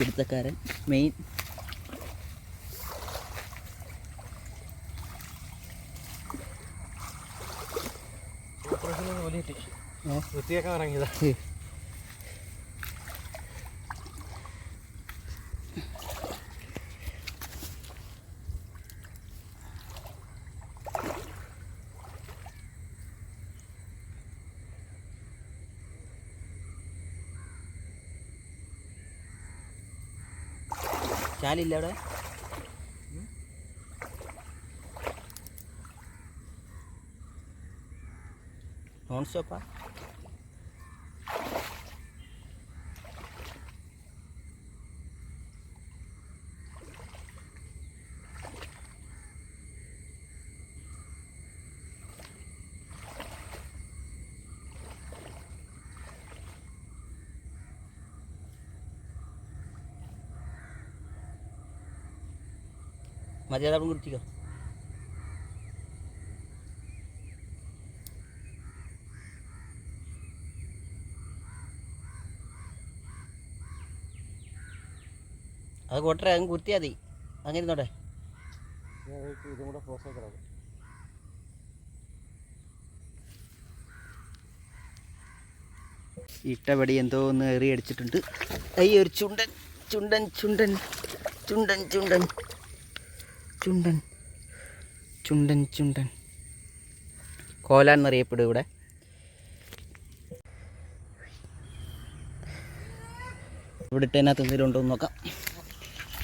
പിടുത്തക്കാരൻ main വൃത്തിയാക്കാൻ ഇറങ്ങിയതാ. ചാലില്ല അവിടെ? നോൺ സ്റ്റോപ്പാ? മതി അതവിടെ കുടിച്ചിക്കോ അത് കൊട്ടരെ അങ്ങ് കുത്തിയാൽ മതി. അങ്ങനെ ഇരുന്നോട്ടെ. ഇതും കൂടെ ക്ലോസ് ആക്കി കിടക്കും ഇട്ടപടി എന്തോ ഒന്ന് എറിയടിച്ചിട്ടുണ്ട് അടിച്ചിട്ടുണ്ട്. അയ്യോ ഒരു ചുണ്ടൻ ചുണ്ടൻ ചുണ്ടൻ ചുണ്ടൻ ചുണ്ടൻ. ചുണ്ടൻ. ചുണ്ടൻ ചുണ്ടൻ. കോല എന്നറിയപ്പെടും ഇവിടെ. ഇവിടെ ഇട്ടതിനകത്ത് എന്തെങ്കിലും ഉണ്ടോ എന്ന് നോക്കാം.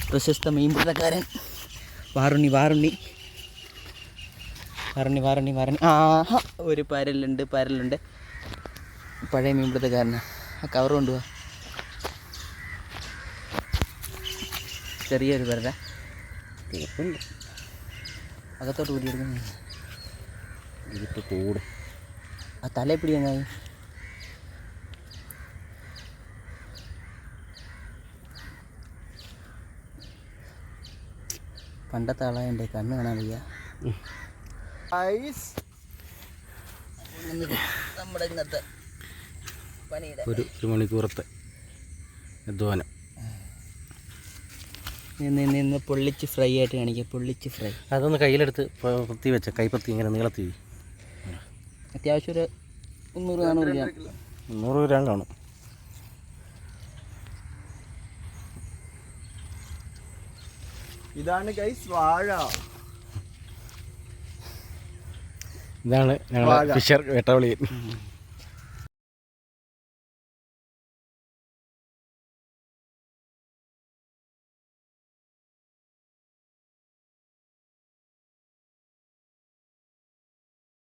പ്രശസ്ത മീൻപിടുത്തക്കാരൻ വാറുണ്ണി വാറുണ്ണി. വാറുണ്ണി വാറുണ്ണി വാറുണ്ണി. ആഹാ ഒരു പരലുണ്ട് പരലുണ്ട്. പഴയ മീൻപിടുത്തക്കാരനാ ആ കവർ കൊണ്ടുപോവാ ചെറിയൊരു പരല. തേപ്പുണ്ട് അകത്തോട്ട് കൂടിയെടുക്കുന്നു ഇതിപ്പോ കൂട് ആ തല പിടിയെന്നായി പണ്ടത്തെ ആളായന്റെ കണ്ണ് കാണാൻ വയ്യ. നമ്മുടെ ഇന്നത്തെ പണിയുടെ ഒരു ഒരു മണിക്കൂറത്തെ അധ്വാനം നിന്ന് നിന്ന് പൊള്ളിച്ച് ഫ്രൈ ആയിട്ട് കാണിക്കുക പൊള്ളിച്ച് ഫ്രൈ അതൊന്ന് കയ്യിലെടുത്ത് പ- പൊത്തി വെച്ച. കൈപ്പത്തി ഇങ്ങനെ നീളത്തി. അത്യാവശ്യം ഒരു മുന്നൂറ് നാനൂറ് ഗ്രാം മുന്നൂറ് ഗ്രാം കാണും. ഇതാണ് ഗൈസ് വാഴ. ഇതാണ് ഞങ്ങളുടെ ഫിഷർ വേട്ടവളി.